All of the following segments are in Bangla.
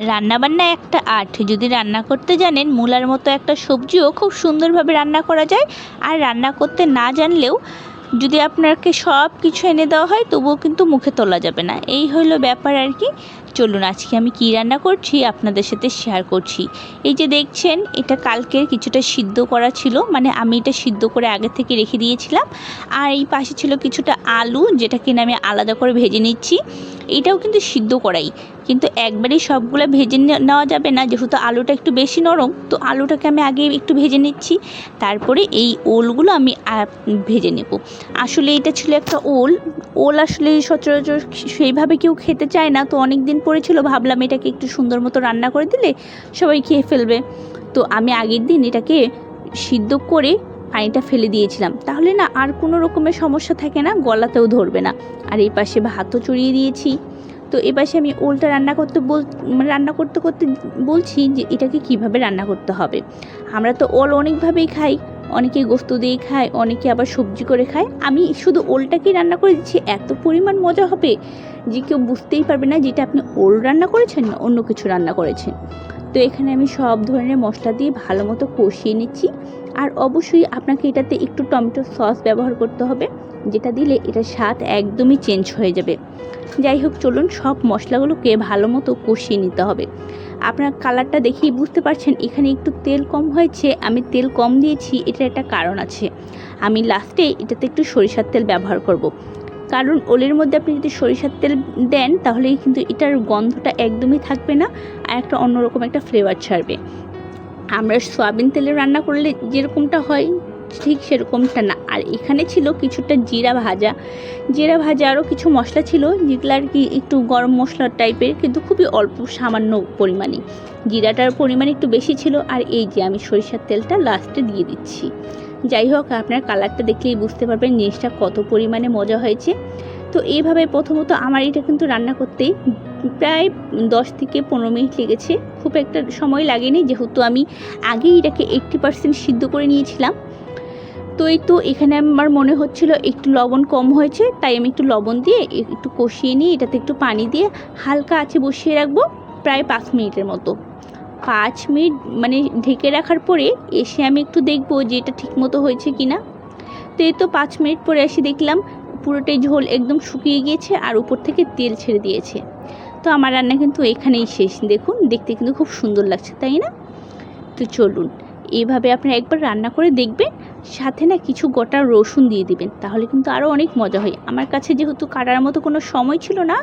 রান্নাবান্না একটা আর্ট। যদি রান্না করতে জানেন, মূলার মতো একটা সবজিও খুব সুন্দরভাবে রান্না করা যায়। আর রান্না করতে না জানলেও যদি আপনাকে সব কিছু এনে দেওয়া হয়, তবুও কিন্তু মুখে তোলা যাবে না। এই হলো ব্যাপার আর কি। চলুন, আজকে আমি কী রান্না করছি আপনাদের সাথে শেয়ার করছি। এই যে দেখছেন, এটা কালকের কিছুটা সিদ্ধ করা ছিল মানে আমি এটা সিদ্ধ করে আগে থেকে রেখে দিয়েছিলাম। আর এই পাশে ছিল কিছুটা আলু, যেটা কিনা আমি আলাদা করে ভেজে নিচ্ছি। এটাও কিন্তু সিদ্ধ করাই। কিন্তু একবারেই সবগুলো ভেজে নেওয়া যাবে না, যেহেতু আলুটা একটু বেশি নরম, তো আলুটাকে আমি আগে একটু ভেজে নিচ্ছি। তারপরে এই ওলগুলো আমি ভেজে নেব। আসলে এটা ছিল একটা ওল। ওল আসলে সচরাচর সেইভাবে কেউ খেতে চায় না, তো অনেক দিন পড়েছিল, ভাবলাম এটাকে একটু সুন্দর মতো রান্না করে দিলে সবাই খেয়ে ফেলবে। তো আমি আগের দিন এটাকে সিদ্ধ করে পানিটা ফেলে দিয়েছিলাম। তাহলে না আর কোনো রকমের সমস্যা থাকে না, গলাতেও ধরবে না। আর এই পাশে ভাতও চড়িয়ে দিয়েছি। তো এ পাশে আমি ওলটা রান্না করতে বল মানে রান্না করতে করতে বলছি যে এটাকে কীভাবে রান্না করতে হবে। আমরা তো ওল অনেকভাবেই খাই। অনেকে গোস্ত দিয়ে খায়, অনেকে আবার সবজি করে খায়। আমি শুধু ওলটাকেই রান্না করে দিচ্ছি, এত পরিমাণ মজা হবে যে কেউ বুঝতেই পারবে না যেটা আপনি ওল রান্না করেছেন না অন্য কিছু রান্না করেছেন। তো এখানে আমি সব ধরনের মশলা দিয়ে ভালো মতো কষিয়ে নিচ্ছি। আর অবশ্যই আপনাকে এটাতে একটু টমেটো সস ব্যবহার করতে হবে, যেটা দিলে এটার স্বাদ একদমই চেঞ্জ হয়ে যাবে। যাই হোক, চলুন সব মশলাগুলোকে ভালো মতো কষিয়ে নিতে হবে। আপনার কালারটা দেখেই বুঝতে পারছেন, এখানে একটু তেল কম হয়েছে, আমি তেল কম দিয়েছি, এটার একটা কারণ আছে। আমি লাস্টে এটাতে একটু সরিষার তেল ব্যবহার করব। কারণ ওলের মধ্যে আপনি যদি সরিষার তেল দেন তাহলে কিন্তু এটার গন্ধটা একদমই থাকবে না, আর একটা অন্যরকম একটা ফ্লেভার ছাড়বে। আমরা সয়াবিন তেলে রান্না করলে যেরকমটা হয় ঠিক সেরকমটা না। আর এখানে ছিল কিছুটা জিরা ভাজা। জিরা ভাজা আরও কিছু মশলা ছিল যেগুলো আর কি একটু গরম মশলা টাইপের, কিন্তু খুবই অল্প সামান্য পরিমাণে। জিরাটার পরিমাণ একটু বেশি ছিল আর এই যে আমি সরিষার তেলটা লাস্টে দিয়ে দিচ্ছি। যাই হোক, আপনার কালারটা দেখলেই বুঝতে পারবেন জিনিসটা কত পরিমাণে মজা হয়েছে। তো এইভাবে প্রথমত আমার এটা কিন্তু রান্না করতেই প্রায় দশ থেকে পনেরো মিনিট লেগেছে। খুব একটা সময় লাগেনি, যেহেতু আমি আগেই এটাকে এইট্টি পার্সেন্ট সিদ্ধ করে নিয়েছিলাম। তো এই তো এখানে আমার মনে হচ্ছিল একটু লবণ কম হয়েছে, তাই আমি একটু লবণ দিয়ে একটু কষিয়ে নিয়ে এটাতে একটু পানি দিয়ে হালকা আছে বসিয়ে রাখব প্রায় পাঁচ মিনিটের মতো। পাঁচ মিনিট মানে ঢেকে রাখার পরে এসে আমি একটু দেখব যে এটা ঠিক মতো হয়েছে কি না তো এই তো পাঁচ মিনিট পরে এসে দেখলাম পুরোটাই ঝোল একদম শুকিয়ে গিয়েছে আর উপর থেকে তেল ছেড়ে দিয়েছে। তো আমার রান্না কিন্তু এখানেই শেষ। দেখুন, দেখতে কিন্তু খুব সুন্দর লাগছে, তাই না? তো চলুন এইভাবে আপনি একবার রান্না করে দেখবেন, সাথে না কিছু গোটা রসুন দিয়ে দিবেন, তাহলে কিন্তু আরও অনেক মজা হয়। আমার কাছে যেহেতু কাটার মতো কোনো সময় ছিল না,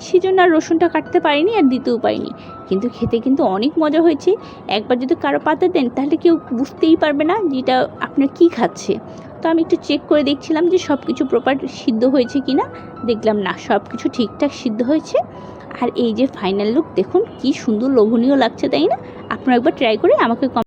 সেজন্য আর রসুনটা কাটতে পারিনি আর দিতেও পারিনি। কিন্তু খেতে কিন্তু অনেক মজা হয়েছে। একবার যদি কারও পাতে দেন, তাহলে কেউ বুঝতেই পারবে না যে এটা আপনার কী খাচ্ছে। তো আমি একটু চেক করে দেখছিলাম যে সব কিছু প্রপার সিদ্ধ হয়েছে কি না দেখলাম না সব কিছু ঠিকঠাক সিদ্ধ হয়েছে। আর এই যে ফাইনাল লুক দেখুন কি সুন্দর লোভনীয় লাগছে, তাই না? আপনারা একবার ট্রাই করে আমাকে